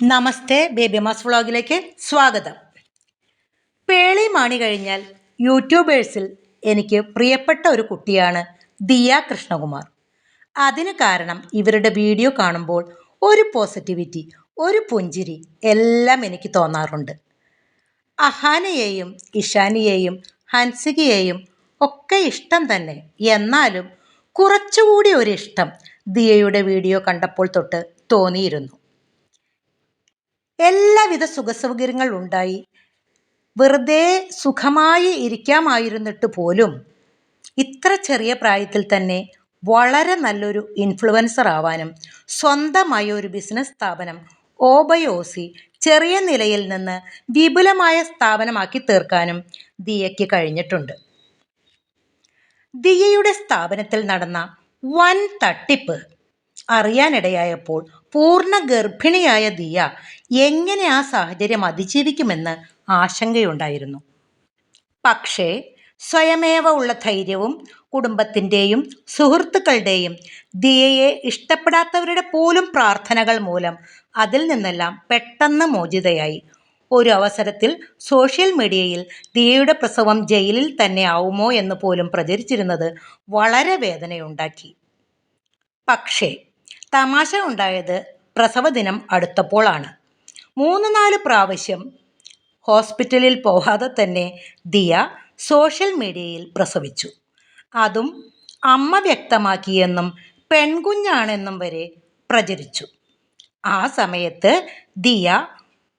നമസ്തേ baby mass വ്ളോഗിലേക്ക് സ്വാഗതം. പേളി മാണി കഴിഞ്ഞാൽ യൂട്യൂബേഴ്സിൽ എനിക്ക് പ്രിയപ്പെട്ട ഒരു കുട്ടിയാണ് ദിയ കൃഷ്ണകുമാർ. അതിന് കാരണം ഇവരുടെ വീഡിയോ കാണുമ്പോൾ ഒരു പോസിറ്റിവിറ്റി ഒരു പുഞ്ചിരി എല്ലാം എനിക്ക് തോന്നാറുണ്ട്. അഹാനയെയും ഇഷാനിയെയും ഹൻസികയെയും ഒക്കെ ഇഷ്ടം തന്നെ. എന്നാലും കുറച്ചുകൂടി ഒരു ഇഷ്ടം ദിയയുടെ വീഡിയോ കണ്ടപ്പോൾ തൊട്ട് തോന്നിയിരുന്നു. എല്ലാവിധ സുഖസൗകര്യങ്ങൾ ഉണ്ടായി വെറുതെ സുഖമായി ഇരിക്കാമായിരുന്നിട്ട് പോലും ഇത്ര ചെറിയ പ്രായത്തിൽ തന്നെ വളരെ നല്ലൊരു ഇൻഫ്ലുവൻസർ ആവാനും സ്വന്തമായ ഒരു ബിസിനസ് സ്ഥാപനം ഓബയോസി ചെറിയ നിലയിൽ നിന്ന് വിപുലമായ സ്ഥാപനമാക്കി തീർക്കാനും ദിയയ്ക്ക് കഴിഞ്ഞിട്ടുണ്ട്. ദിയയുടെ സ്ഥാപനത്തിൽ നടന്ന വൻ തട്ടിപ്പ് അറിയാനിടയായപ്പോൾ പൂർണ ഗർഭിണിയായ ദിയ എങ്ങനെ ആ സാഹചര്യം അതിജീവിക്കുമെന്ന് ആശങ്കയുണ്ടായിരുന്നു. പക്ഷേ സ്വയമേവ ഉള്ള ധൈര്യവും കുടുംബത്തിന്റെയും സുഹൃത്തുക്കളുടെയും ദിയയെ ഇഷ്ടപ്പെടാത്തവരുടെ പോലും പ്രാർത്ഥനകൾ മൂലം അതിൽ നിന്നെല്ലാം പെട്ടെന്ന് മോചിതയായി. ഒരു അവസരത്തിൽ സോഷ്യൽ മീഡിയയിൽ ദിയയുടെ പ്രസവം ജയിലിൽ തന്നെ ആവുമോ എന്ന് പോലും പ്രചരിച്ചിരുന്നത് വളരെ വേദനയുണ്ടാക്കി. പക്ഷേ തമാശ ഉണ്ടായത് പ്രസവദിനം അടുത്തപ്പോഴാണ് മൂന്ന് നാല് പ്രാവശ്യം ഹോസ്പിറ്റലിൽ പോകാതെ തന്നെ ദിയ സോഷ്യൽ മീഡിയയിൽ പ്രസവിച്ചു. അതും അമ്മ വ്യക്തമാക്കിയെന്നും പെൺകുഞ്ഞാണെന്നും വരെ പ്രചരിച്ചു. ആ സമയത്ത് ദിയ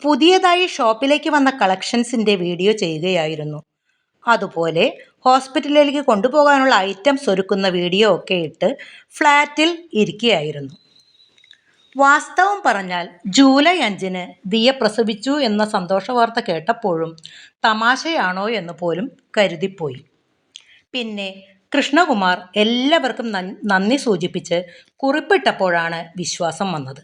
പുതിയതായി ഷോപ്പിലേക്ക് വന്ന കളക്ഷൻസിന്റെ വീഡിയോ ചെയ്യുകയായിരുന്നു. അതുപോലെ ഹോസ്പിറ്റലിലേക്ക് കൊണ്ടുപോകാനുള്ള ഐറ്റംസ് ഒരുക്കുന്ന വീഡിയോ ഒക്കെ ഇട്ട് ഫ്ലാറ്റിൽ ഇരിക്കുകയായിരുന്നു. വാസ്തവം പറഞ്ഞാൽ ജൂലൈ അഞ്ചിന് ദിയ പ്രസവിച്ചു എന്ന സന്തോഷ വാർത്ത കേട്ടപ്പോഴും തമാശയാണോ എന്ന് പോലും കരുതിപ്പോയി. പിന്നെ കൃഷ്ണകുമാർ എല്ലാവർക്കും നന്ദി സൂചിപ്പിച്ച് കുറിപ്പിട്ടപ്പോഴാണ് വിശ്വാസം വന്നത്.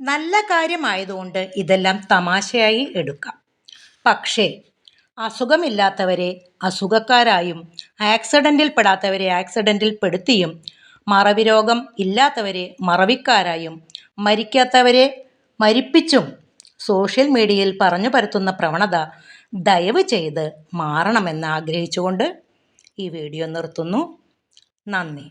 നല്ല കാര്യമായതുകൊണ്ട് ഇതെല്ലാം തമാശയായി എടുക്കാം. പക്ഷേ അസുഖമില്ലാത്തവരെ അസുഖക്കാരായും ആക്സിഡന്റിൽ പെടാത്തവരെ ആക്സിഡന്റിൽ പെടുത്തിയും മറവി രോഗം ഇല്ലാത്തവരെ മറവിക്കാരായും മരിക്കാത്തവരെ മരിപ്പിച്ചും സോഷ്യൽ മീഡിയയിൽ പറഞ്ഞു പരത്തുന്ന പ്രവണത ദയവ് ചെയ്ത് മാറണമെന്ന് ആഗ്രഹിച്ചുകൊണ്ട് ഈ വീഡിയോ നിർത്തുന്നു. നന്ദി.